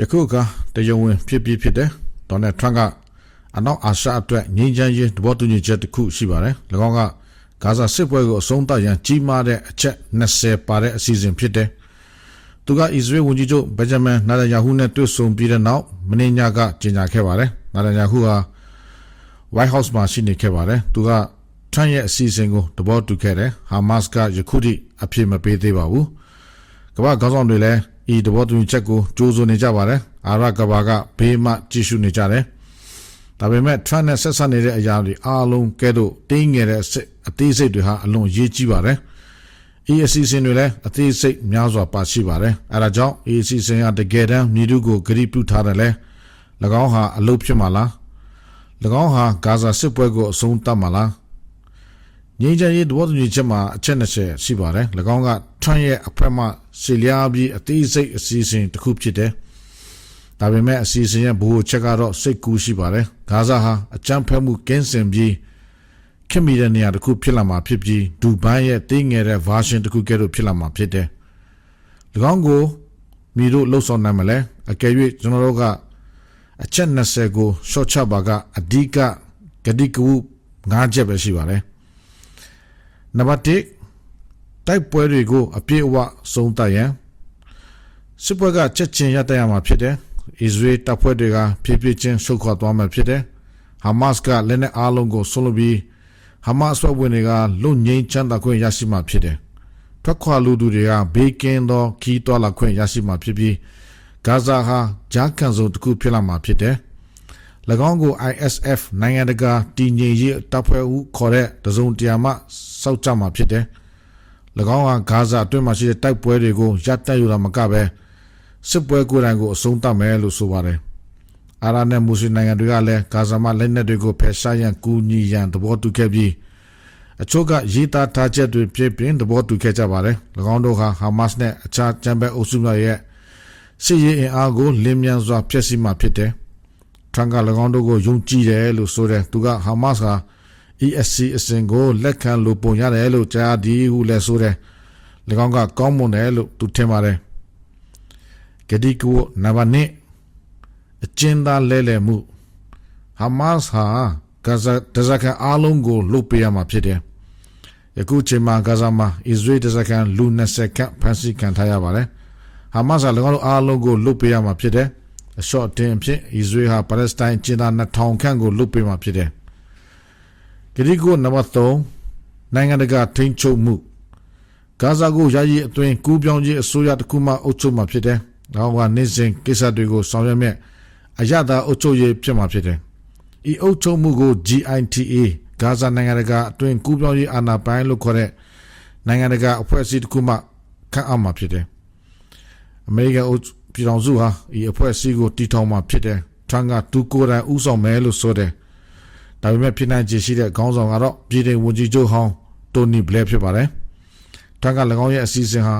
ယခုကတယုံဝင်ဖြစ်ပြီးဖြစ်တယ်ဒေါ်နယ်ထရန့်ကအနောက်အာရှအတွက်ငြိမ်းချမ်းရေးသဘောတူညီချက်တစ်ခုရှိပါတယ်၎င်းကဂါဇာစစ်ပွဲကိုအဆုံးသတ်ရန်ကြီးမားတဲ့အချက်20ပါတဲ့အစီအစဉ်ဖြစ်တယ်သူကအစ္စရေးဝန်ကြီးချုပ်ဘက်ဂျမန်နာဒန်ယာဟုနဲ့တွေ့ဆုံပြီးတဲ့နောက်မင်းညာကကြေညာခဲ့ပါတယ်နာဒန်ယာဟုဟာ White House မှာရှိနေခဲ့ပါတယ်သူကထရန့်ရဲ့အစီအစဉ်ကိုသဘောတူခဲ့တယ်ဟာမတ်စ်ကယခုထိအပြည့်မပေးသေးပါဘူးကမ္ဘာခေါင်းဆောင်တွေလည်း ဤသဘောတူညီချက်ကိုကြိုးစိုးနေကြပါတယ်အာရကဘာကဘေးမှကြည့်ရှုနေကြတယ်ဒါပေမဲ့ထရန့်နဲ့ဆက်ဆက်နေတဲ့အရာတွေအားလုံးကဲတော့တင်းငယ်တဲ့အသေးစိတ်တွေဟာအလွန်ရေးကြီးပါတယ်ဤအစီအစဉ်တွေလည်းအသေးစိတ်များစွာပါရှိပါတယ်အဲဒါကြောင့်ဤအစီအစဉ်ကတကယ်တမ်းမြည်သူကိုဂရိပြုထားတယ်လဲ၎င်းဟာအလုပ်ဖြစ်မှာလား၎င်းဟာဂါဇာစစ်ပွဲကိုအဆုံးသတ်မှာလား ငြိမ်းချမ်းရေးသဘောတူညီချက်မှာအချက်20ရှိပါတယ်၎င်းကထရန့်ရဲ့အဖက်မှဆီလျားပြီးအသေးစိတ်အစီအစဉ်တစ်ခုဖြစ်တယ်ဒါပေမဲ့အစီအစဉ်ရဲ့ဘိုးချက်ကတော့စိတ်ကူးရှိပါတယ်ဂါဇာဟာအကြမ်းဖက်မှုကင်းစင်ပြီးခင်မီတဲ့နေရာတစ်ခုဖြစ်လာမှာဖြစ်ပြီးဒူဘိုင်းရဲ့တင်းငယ်တဲ့ version တစ်ခုကဲ့သို့ဖြစ်လာမှာဖြစ်တယ်၎င်းကိုမိတို့လှုပ်ဆောင်နိုင်မလဲအကယ်၍ကျွန်တော်တို့ကအချက်20ကိုရှော့ချပါကအဓိကဂတိကဝ၅ချက်ပဲရှိပါတယ် နံပါတ်1တိုက်ပွဲတွေကိုအပြည့်အဝဆုံးသတ်ရန်စစ်ပွဲကချက်ချင်းရပ်တန့်ရမှာဖြစ်တယ်။အစ္စရေးတပ်ဖွဲ့တွေကဖြည်းဖြည်းချင်းဆုတ်ခွာသွားမှာဖြစ်တယ်။ဟာမတ်စ်ကလက်နက်အားလုံးကိုဆွလို့ပြီးဟာမတ်စ်ဖွဲ့ဝင်တွေကလုံငိမ့်ချမ်းသာခွင့်ရရှိမှာဖြစ်တယ်။ထွက်ခွာလူသူတွေကဘေးကင်းသောခီးတော်လာခွင့်ရရှိမှာဖြစ်ပြီးဂါဇာဟာဂျာကန်စုံတစ်ခုဖြစ်လာမှာဖြစ်တယ်။၎ င်းကို ISF နိုင်ငံတကာတည်ငြိမ်ရေးတပ်ဖွဲ့ဟုခေါ်တဲ့တစုံတရာမှစောက်ကြမှာဖြစ်တယ်။၎င်းဟာဂါဇာအတွင်းမှာရှိတဲ့တိုက်ပွဲတွေကိုရပ်တန့်ယူလာမှာကပဲစစ်ပွဲကိုယ်တိုင်ကိုအဆုံးသတ်မယ်လို့ဆိုပါတယ်။အာရနဲ့မွတ်စလင်နိုင်ငံတွေကလည်းဂါဇာမှာလက်နက်တွေကိုဖယ်ရှားရန်ကူညီရန်သဘောတူခဲ့ပြီးအချို့ကရေးသားထားချက်တွေပြပြင်းသဘောတူခဲ့ကြပါတယ်။၎င်းတို့ဟာဟာမတ်စ်နဲ့အခြားကြံဘက်အုပ်စုများရဲ့စစ်ရေးအင်အားကိုလင်းမြန်စွာဖျက်ဆီးမှဖြစ်တယ်။ ထရန်က၎င်းတို့ကိုယုံကြည်တယ်လို့ဆိုတယ်။သူကဟာမတ်စ်ဟာ ESC အစဉ်ကိုလက်ခံလို့ပုံရတယ်လို့ကြားဒီဟုလည်းဆိုတယ်။၎င်းကကောင်းမွန်တယ်လို့သူထင်ပါတယ်။ဂဒီကိုနံပါတ်1အကျဉ်းသားလဲလှယ်မှုဟာမတ်စ်ဟာဂါဇာဒဇကန်အားလုံးကိုလုတ်ပေးရမှာဖြစ်တယ်။ယခုချိန်မှာဂါဇာမှာအစ္စရေးဒဇကန်လူ20ခန့်ဖမ်းဆီးခံထားရပါတယ်။ဟာမတ်စ်က၎င်းတို့အားလုံးကိုလုတ်ပေးရမှာဖြစ်တယ်။ အရှော့တင်အဖြစ်အစ္စရေးဟာပါလက်စတိုင်းကျင်းသား2000ခန့်ကိုလုတ်ပေးမှာဖြစ်တယ်။ဂရီကိုနံပါတ်3နိုင်ငံတကာထိန်းချုပ်မှုဂါဇာကိုယာယီအတွင်းကူးပြောင်းခြင်းအစိုးရတစ်ခုမှအုပ်ချုပ်မှာဖြစ်တယ်။ဒါကနေ့စဉ်ကိစ္စတွေကိုဆောင်ရွက်မြဲအရသာအုပ်ချုပ်ရေးဖြစ်မှာဖြစ်တယ်။ဤအုပ်ချုပ်မှုကို GITA ဂါဇာနိုင်ငံတကာအတွင်းကူးပြောင်းရေးအာဏာပိုင်လို့ခေါ်တဲ့နိုင်ငံတကာအဖွဲ့အစည်းတစ်ခုမှခန့်အပ်မှာဖြစ်တယ်။အမေရိကန် ပြည်ထောင်စုဟာဤအဖွဲ့အစည်းကိုတည်ထောင်မှာဖြစ်တယ်။ထရန်ကသူကိုယ်တိုင်ဥဆောင်မယ်လို့ဆိုတယ်။ဒါပေမဲ့ဖြစ်နိုင်ခြေရှိတဲ့ခေါင်းဆောင်ကတော့ပြည်ထောင်ဝန်ကြီးချုပ်ဟောင်းတိုနီဘလဲဖြစ်ပါတယ်။ထရန်က၎င်းရဲ့အစီအစဉ်ဟာ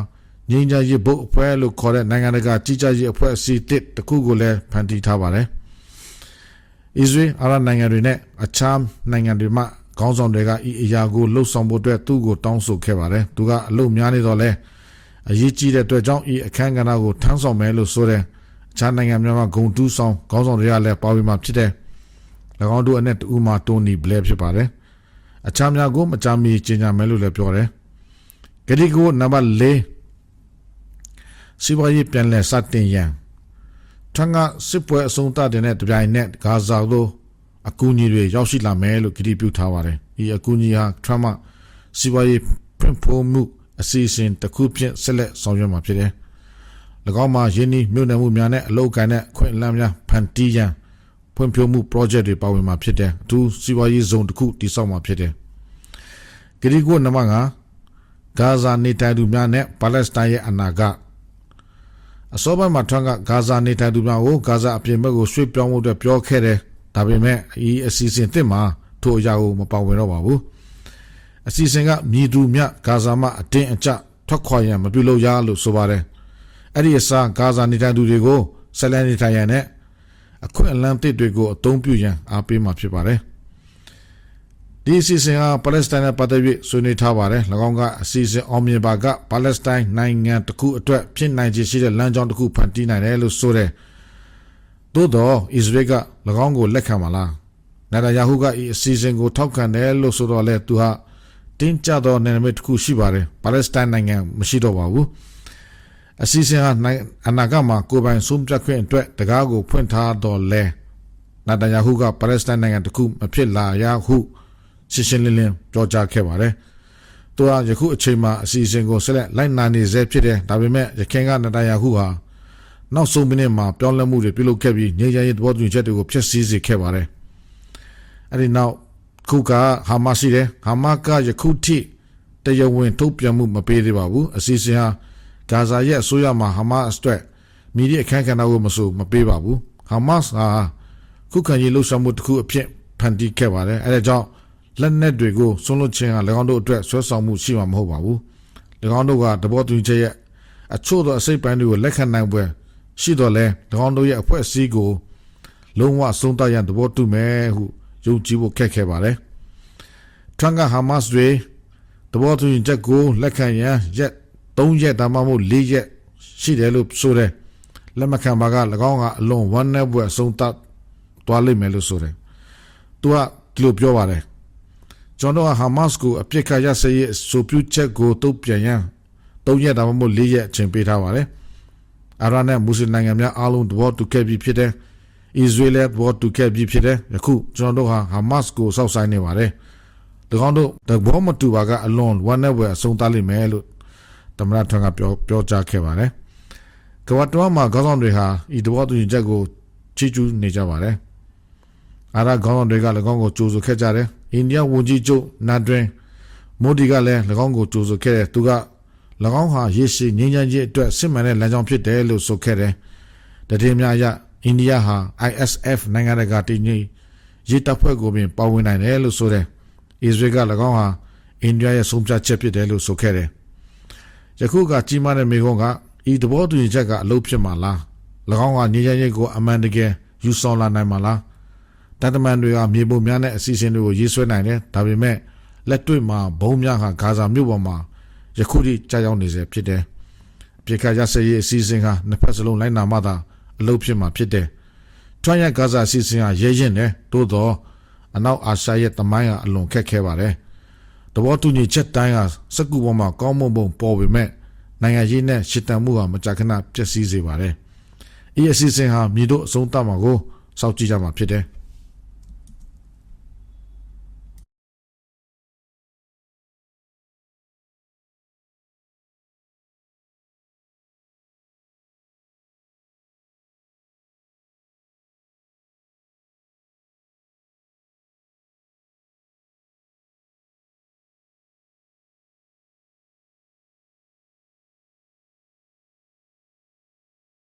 ငြိမ်းချမ်းရေးဘုတ်အဖွဲ့လို့ခေါ်တဲ့နိုင်ငံတကာကြီးကြပ်ရေးအဖွဲ့အစည်းတစ်တခုကိုလည်းဖန်တီးထားပါတယ်။အစ္စရေးအာရနိုင်ငံတွေနဲ့အခြားနိုင်ငံတွေမှခေါင်းဆောင်တွေကဤအရာကိုလှုပ်ဆောင်ဖို့အတွက်သူ့ကိုတောင်းဆိုခဲ့ပါတယ်။သူကအလို့များနေတော့လဲ အရေးကြီးတဲ့အတွက်ကြောင့်ဤအခမ်းကဏ္ဍကိုထမ်းဆောင်မယ်လို့ဆိုတဲ့အခြားနိုင်ငံများမှာဂုံတူးဆောင်ခေါင်းဆောင်တွေကလည်းပါဝင်မှာဖြစ်တဲ့၎င်းတို့အနဲ့တူမှတိုနီဘလဲဖြစ်ပါတယ်။အခြားများကိုမကြမီကျင်ညာမယ်လို့လည်းပြောတယ်။ဂတိကိုနံပါတ်၄စီးပွားရေးပြန်လည်စတင်ရန်ထန်ကစစ်ပွဲအဆုံးသတ်တဲ့တပြိုင်နက်ဂါဇာတို့အကူအညီတွေရောက်ရှိလာမယ်လို့ကတိပြုထားပါတယ်။ဒီအကူအညီဟာထရမတ်စီးပွားရေးဖွံ့ဖြိုးမှု အစီအစဉ်တစ်ခုဖြင့်ဆက်လက်ဆောင်ရွက်မှာဖြစ်တယ်။၎င်းမှာယင်းဤမြို့နယ်မှုများနဲ့အလောက်ကန်တဲ့ခွင့်အလမ်းများဖန်တီးရန်ဖွံ့ဖြိုးမှု project တွေပါဝင်မှာဖြစ်တယ်။အထူးစီးပွားရေးဇုံတစ်ခုတည်ဆောက်မှာဖြစ်တယ်။ဂရီကိုနံပါတ်5ဂါဇာနေထိုင်သူများနဲ့ပါလက်စတိုင်းရဲ့အနာဂတ်အစောပိုင်းမှာထရန့်ကဂါဇာနေထိုင်သူများကိုဂါဇာအပြင်ဘက်ကိုရွှေ့ပြောင်းဖို့အတွက်ပြောခဲ့တယ်ဒါပေမဲ့ဒီအစီအစဉ်တစ်မှာထိုအရာကိုမပါဝင်တော့ပါဘူး အစီအစဉ်ကမြည်သူမြဂါဇာမှာအတင်းအကျထွက်ခွာရန်မပြုလုပ်ရလို့ဆိုပါတယ်အဲ့ဒီအစားဂါဇာနေထိုင်သူတွေကိုဆက်လက်နေထိုင်ရန်နဲ့အခွင့်အလမ်းတစ်တွေကိုအသုံးပြုရန်အားပေးမှာဖြစ်ပါတယ်ဒီအစီအစဉ်ဟာပါလက်စတိုင်းနဲ့ပတ်သက်ပြီးဆွေးနွေးထားပါတယ်။၎င်းကအစီအစဉ်အောင်မြင်ပါကပါလက်စတိုင်းနိုင်ငံတစ်ခုအတွက်ဖြစ်နိုင်ခြေရှိတဲ့လမ်းကြောင်းတစ်ခုဖန်တီးနိုင်တယ်လို့ဆိုတဲ့သို့တော့အစ္စရေးက၎င်းကိုလက်ခံပါလားနာတာယာဟုကဤအစီအစဉ်ကိုထောက်ခံတယ်လို့ဆိုတော့လေသူဟာ တင်းကြသောနယ်နိမိတ်တစ်ခုရှိပါတယ်ပါလက်စတိုင်းနိုင်ငံမရှိတော့ပါဘူးအစီအစဉ်ဟာနိုင်အနာဂတ်မှာကိုယ်ပိုင်ဆုံးဖြတ်ခွင့်အတွက်တကားကိုဖွင့်ထားတော့လဲနာတာယာဟုကပါလက်စတိုင်းနိုင်ငံတစ်ခုမဖြစ်လာရဟုရှင်းရှင်းလင်းလင်းပြောကြားခဲ့ပါတယ်သူဟာယခုအချိန်မှာအစီအစဉ်ကိုဆက်လက်လိုက်နာနေဆဲဖြစ်တယ်ဒါပေမဲ့ရခိုင်ကနာတာယာဟုဟာနောက်ဆုံးမိနစ်မှာပြောင်းလဲမှုတွေပြုလုပ်ခဲ့ပြီးငြိမ်းချမ်းရေးသဘောတူညီချက်တွေကိုဖျက်ဆီးစေခဲ့ပါတယ်အဲ့ဒီနောက် ခုကဟာမတ်ရှိတယ်ဟာမတ်ကယခုထိတရားဝင်ထုတ်ပြန်မှုမပေးသေးပါဘူးအစီအစဉ်ဟာဂါဇာရဲ့အစိုးရမှာဟာမတ်အတွက်မီဒီအခမ်းကဏ္ဍကိုမဆိုမပေးပါဘူးဟာမတ်ဟာခုခံရေးလှုပ်ရှားမှုတစ်ခုအဖြစ်ဖန်တီးခဲ့ပါတယ်အဲဒါကြောင့်လက်နက်တွေကိုဆွန့်လွတ်ခြင်းဟာ၎င်းတို့အတွက်ဆွဲဆောင်မှုရှိမှာမဟုတ်ပါဘူး၎င်းတို့ကတဘောတူညီချက်ရဲ့အချို့သောအစိတ်ပိုင်းတွေကိုလက်ခံနိုင်ပွဲရှိတော့လဲ၎င်းတို့ရဲ့အဖွဲ့အစည်းကိုလုံးဝဆုံးသတ်ရန်တဘောတူမယ်ဟု ယုံကြည်ဖို့ခက်ခဲပါတယ်ထရန်ကဟာမတ်စ်တွေတဘောတူညီချက်ကိုလက်ခံရန်ရက်3ရက်ဒါမှမဟုတ်4ရက်ရှိတယ်လို့ဆိုတယ်လက်မခံပါက၎င်းကအလွန်ဝမ်းနည်းပွဲအဆုံးသတ်သွားလိမ့်မယ်လို့ဆိုတယ်သူကဒီလိုပြောပါတယ်ကျွန်တော်ကဟာမတ်စ်ကိုအပြစ်ခတ်ရစရေးအဆိုပြုချက်ကိုတုံ့ပြန်ရန်3ရက်ဒါမှမဟုတ်4ရက်အချိန်ပေးထားပါတယ်အာရန်နဲ့မွတ်စလင်နိုင်ငံများအားလုံးသဘောတူခဲ့ပြီးဖြစ်တယ် အစ္စရေးလည်းသဘောတူခဲ့ပြီးဖြစ်တယ်ယခုကျွန်တော်တို့ဟာဟာမတ်စ်ကိုစောက်ဆိုင်နေပါတယ်၎င်းတို့သဘောမတူပါကအလွန်ဝမ်းနည်းပွဲအဆုံးသတ်လိမ့်မယ်လို့သမ္မတထွန်းကပြောပြောကြားခဲ့ပါတယ်ကမ္ဘာတော်မှာခေါင်းဆောင်တွေဟာဤသဘောတူညီချက်ကိုချီးကျူးနေကြပါတယ်အာရခေါင်းဆောင်တွေက၎င်းကိုကြိုးဆိုခဲ့ကြတယ်အိန္ဒိယဝန်ကြီးချုပ်နာဒရင်မိုဒီကလည်း၎င်းကိုကြိုးဆိုခဲ့တယ်သူက၎င်းဟာရေရှည်ငြိမ်းချမ်းရေးအတွက်စစ်မှန်တဲ့လမ်းကြောင်းဖြစ်တယ်လို့ဆိုခဲ့တယ်တတိယများအရ အိန္ဒိယဟာ ISF နိုင်ငံတကာတည်ငြိမ်ရေးတပ်ဖွဲ့ကိုပင်ပါဝင်နိုင်တယ်လို့ဆိုတယ်အစ္စရေးက၎င်းဟာအိန္ဒိယရဲ့ဆုံးဖြတ်ချက်ဖြစ်တယ်လို့ဆိုခဲ့တယ်ယခုကကြီးမားတဲ့မိကုန်းကဤသဘောတူညီချက်ကအလုပ်ဖြစ်မှာလား၎င်းကငြိမ်းချမ်းရေးကိုအမှန်တကယ်ယူဆောင်လာနိုင်မှာလားတန်တမန်တွေကမြေပုံများနဲ့အစီအစဉ်တွေကိုရေးဆွဲနိုင်တယ်ဒါပေမဲ့လက်တွေ့မှာဘုံများဟာဂါဇာမြို့ပေါ်မှာယခုထိကြာရောက်နေစေဖြစ်တယ်အပြစ်ခတ်ရစရေးအစီအစဉ်ဟာနှစ်ဖက်စလုံးလိုက်နာမှသာ အလုပ်ဖြစ်မှာဖြစ်တယ်ထွန်းရဂါဇာအစီအစဉ်ဟာရဲရင်တယ်သို့တော့အနောက်အာရှရဲ့တမိုင်းဟာအလွန်ခက်ခဲပါတယ်တဘောတူညီချက်တိုင်းဟာစက်ကူပေါ်မှာကောင်းမွန်ပုံပေါ်ပေမဲ့နိုင်ငံရေးနဲ့ရှစ်တန်မှုဟာမကြာခဏပျက်စီးစေပါတယ်။ဤအစီအစဉ်ဟာမြေတို့အဆုံးသတ်မှာကိုစောင့်ကြည့်ကြမှာဖြစ်တယ်။